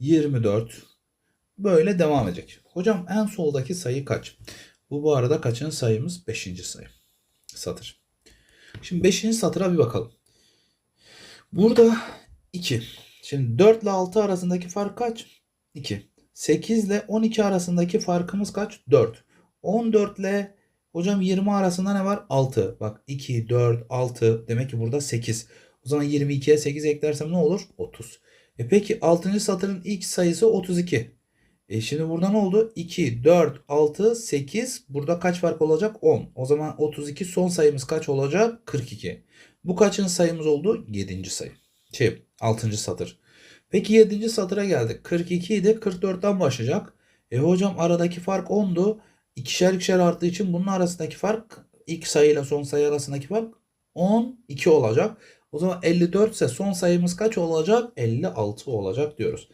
24. Böyle devam edecek. Hocam en soldaki sayı kaç? Bu bu arada kaçıncı sayımız? 5. sayı. Satır. Şimdi 5. satıra bir bakalım. Burada 2. Şimdi 4 ile 6 arasındaki fark kaç? 2. 8 ile 12 arasındaki farkımız kaç? 4. 14 ile hocam 20 arasında ne var? 6. Bak 2, 4, 6 demek ki burada 8. O zaman 22'ye 8 eklersem ne olur? 30. E peki 6. satırın ilk sayısı 32. E şimdi burada ne oldu? 2, 4, 6, 8. Burada kaç fark olacak? 10. O zaman 32 son sayımız kaç olacak? 42. Bu kaçıncı sayımız oldu? 7. sayı. Şey 6. satır. Peki 7. satıra geldik. 42 idi. 44'ten başlayacak. E hocam aradaki fark 10'du. İkişer ikişer arttığı için bunun arasındaki fark ilk sayıyla son sayı arasındaki fark 12 olacak. O zaman 54 ise son sayımız kaç olacak? 56 olacak diyoruz.